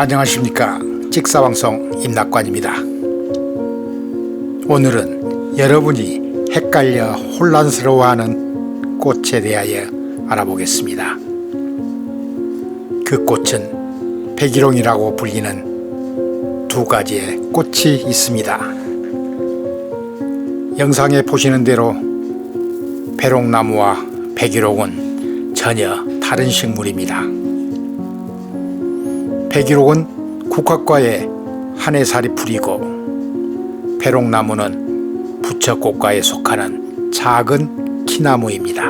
안녕하십니까. 찍사방송 임낙관입니다. 오늘은 여러분이 헷갈려 혼란스러워하는 꽃에 대하여 알아보겠습니다. 그 꽃은 백일홍이라고 불리는 두 가지의 꽃이 있습니다. 영상에 보시는 대로 배롱나무와 백일홍은 전혀 다른 식물입니다 백일옥은 국화과의 한해살이 풀이고 배롱나무는 부처꽃과에 속하는 작은 키나무입니다.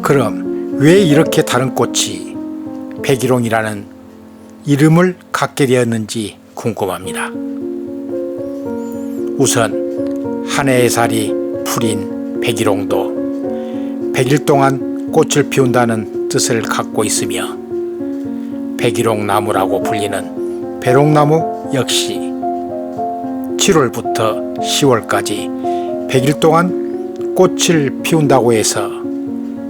그럼 왜 이렇게 다른 꽃이 백일홍이라는 이름을 갖게 되었는지 궁금합니다. 우선 한 해의 살이 풀인 백일홍도 백일 동안 꽃을 피운다는 뜻을 갖고 있으며 백일홍 나무라고 불리는 배롱나무 역시 7월부터 10월까지 100일 동안 꽃을 피운다고 해서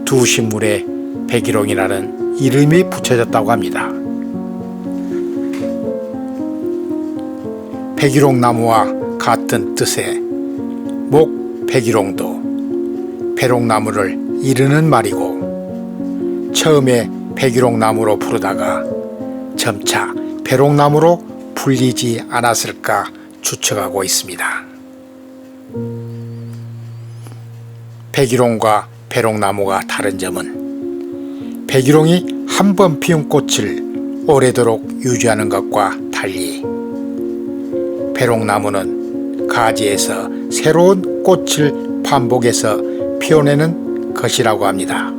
두 식물에 백일홍이라는 이름이 붙여졌다고 합니다. 백일홍 나무와 같은 뜻의 목 백일홍도 배롱나무를 이르는 말이고 처음에 백일홍 나무로 부르다가 점차 배롱나무로 불리지 않았을까 추측하고 있습니다. 백일홍과 배롱나무가 다른 점은 백일홍이 한 번 피운 꽃을 오래도록 유지하는 것과 달리 배롱나무는 가지에서 새로운 꽃을 반복해서 피워내는 것이라고 합니다.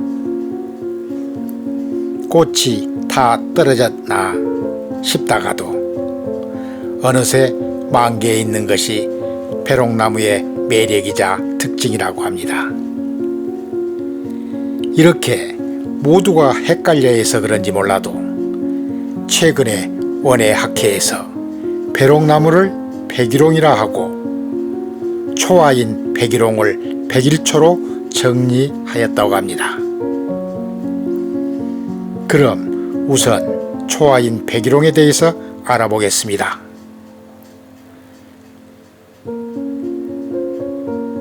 꽃이 다 떨어졌나 싶다가도 어느새 만개에 있는 것이 배롱나무의 매력이자 특징이라고 합니다. 이렇게 모두가 헷갈려 해서 그런지 몰라도 최근에 원예 학회에서 배롱나무를 백일홍이라 하고 초아인 백일홍을 백일초로 정리하였다고 합니다. 그럼 우선 초아인 백일홍에 대해서 알아보겠습니다.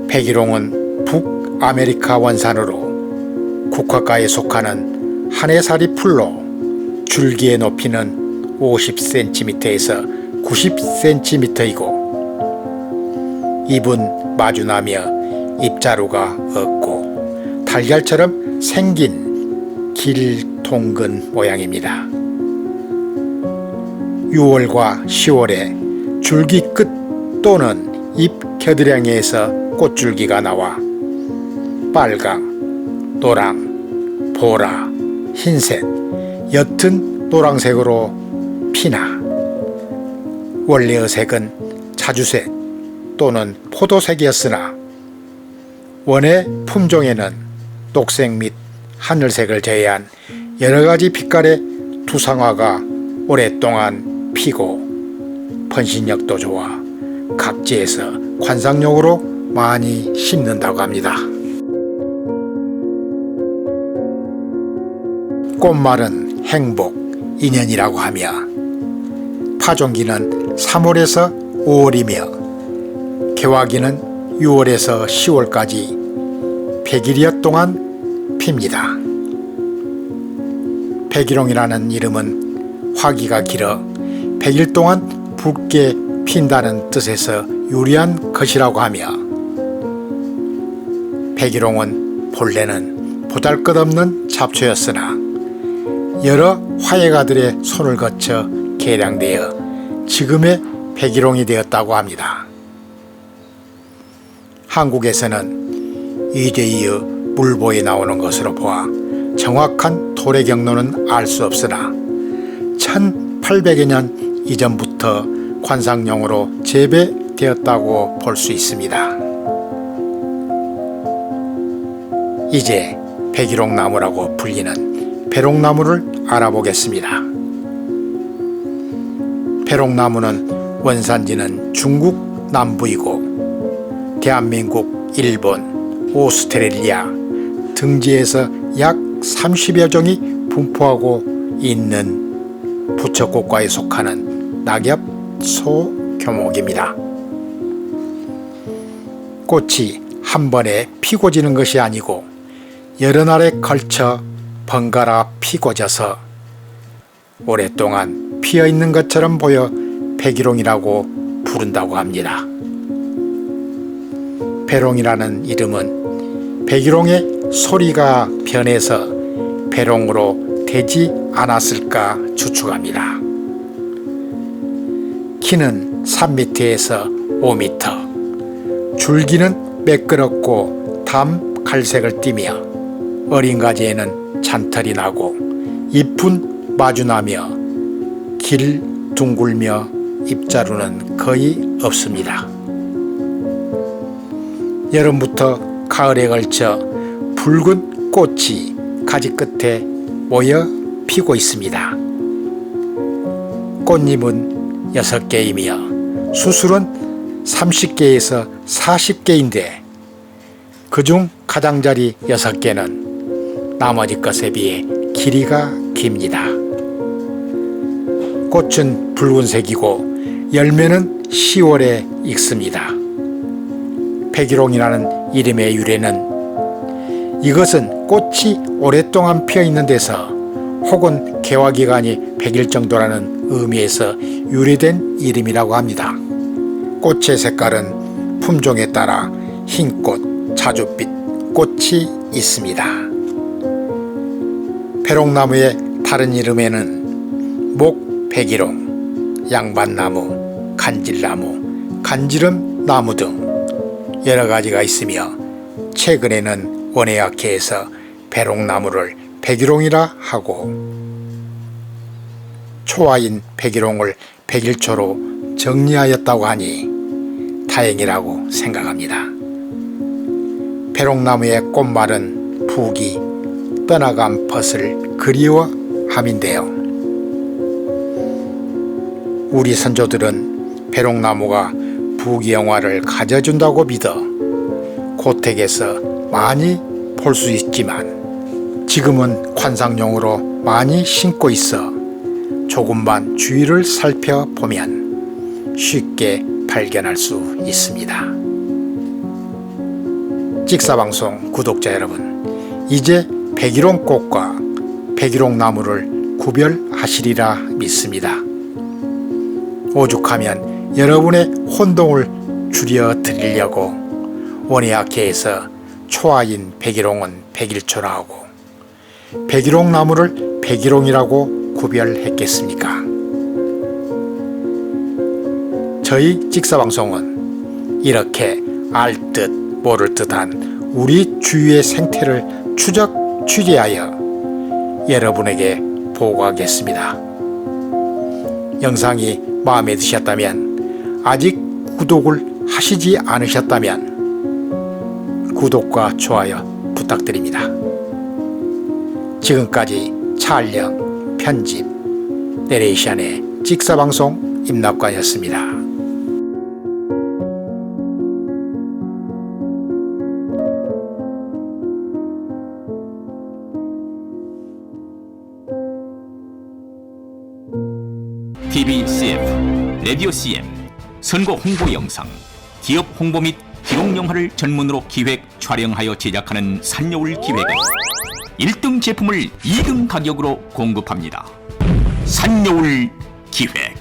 백일홍은 북아메리카 원산으로 국화과에 속하는 한해살이 풀로 줄기의 높이는 50cm에서 90cm이고 잎은 마주나며 잎자루가 없고 달걀처럼 생긴 길 통근 모양입니다. 6월과 10월에 줄기 끝 또는 잎 겨드랑이에서 꽃줄기가 나와 빨강, 노랑, 보라, 흰색, 옅은 노랑색으로 피나 원래의 색은 자주색 또는 포도색이었으나 원의 품종에는 녹색 및 하늘색을 제외한 여러 가지 빛깔의 두상화가 오랫동안 피고 번신력도 좋아 각지에서 관상용으로 많이 심는다고 합니다. 꽃말은 행복, 인연이라고 하며 파종기는 3월에서 5월이며 개화기는 6월에서 10월까지 100일여 동안 핍니다. 백일홍이라는 이름은 화기가 길어 100일 동안 붉게 핀다는 뜻에서 유리한 것이라고 하며 백일홍은 본래는 보잘것없는 잡초였으나 여러 화예가들의 손을 거쳐 개량되어 지금의 백일홍이 되었다고 합니다. 한국에서는 이대이의 물보에 나오는 것으로 보아 정확한 토래 경로는 알 수 없으나 1800여 년 이전부터 관상용으로 재배되었다고 볼 수 있습니다. 이제 백일홍 나무라고 불리는 배롱나무를 알아보겠습니다. 배롱나무는 원산지는 중국 남부이고 대한민국, 일본, 오스트레일리아 등지에서 약 30여 종이 분포하고 있는 걸처꽃과에 속하는 낙엽 소교목입니다. 꽃이 한 번에 피고 지는 것이 아니고 여러 날에 걸쳐 번갈아 피고 져서 오랫동안 피어 있는 것처럼 보여 백일홍이라고 부른다고 합니다. 배롱이라는 이름은 백일홍의 소리가 변해서 배롱으로 되지 않았을까 추측합니다. 키는 3m에서 5m, 줄기는 매끄럽고 담 갈색을 띠며 어린 가지에는 잔털이 나고 잎은 마주나며 길 둥글며 잎자루는 거의 없습니다. 여름부터 가을에 걸쳐 붉은 꽃이 가지 끝에 모여 피고 있습니다. 꽃잎은 6개이며 수술은 30개에서 40개인데 그중 가장자리 6개는 나머지 것에 비해 길이가 깁니다. 꽃은 붉은색이고 열매는 10월에 익습니다. 백일홍이라는 이름의 유래는 이것은 꽃이 오랫동안 피어 있는 데서 혹은 개화 기간이 100일 정도라는 의미에서 유래된 이름이라고 합니다. 꽃의 색깔은 품종에 따라 흰꽃, 자줏빛 꽃이 있습니다. 배롱나무의 다른 이름에는 목 백일홍, 양반나무, 간질나무, 간지름 나무 등 여러 가지가 있으며 최근에는 원예학회에서 배롱나무를 백일홍이라 하고 초아인 백일홍을 백일초로 정리하였다고 하니 다행이라고 생각합니다. 배롱나무의 꽃말은 부기 떠나간 벗을 그리워함인데요. 우리 선조들은 배롱나무가 부귀영화를 가져준다고 믿어 고택에서 많이 볼 수 있지만 지금은 관상용으로 많이 심고 있어 조금만 주위를 살펴보면 쉽게 발견할 수 있습니다. 찍사방송 구독자 여러분, 이제 백일홍 꽃과 백일홍 나무를 구별하시리라 믿습니다. 오죽하면 여러분의 혼동을 줄여 드리려고 원예학회에서 초아인 백일홍은 백일초라 하고 백일홍 나무를 백일홍이라고 구별했겠습니까? 저희 직사방송은 이렇게 알 듯 모를 듯한 우리 주위의 생태를 추적 취재하여 여러분에게 보고하겠습니다. 영상이 마음에 드셨다면 아직 구독을 하시지 않으셨다면 구독과 좋아요 부탁드립니다. 지금까지 촬영, 편집, 내레이션의 직사방송 임낙관이었습니다. TV CF, 라디오 CM, 선거 홍보 영상, 기업 홍보 및 기록 영화를 전문으로 기획, 촬영하여 제작하는 산여울 기획은 1등 제품을 2등 가격으로 공급합니다. 산여울 기획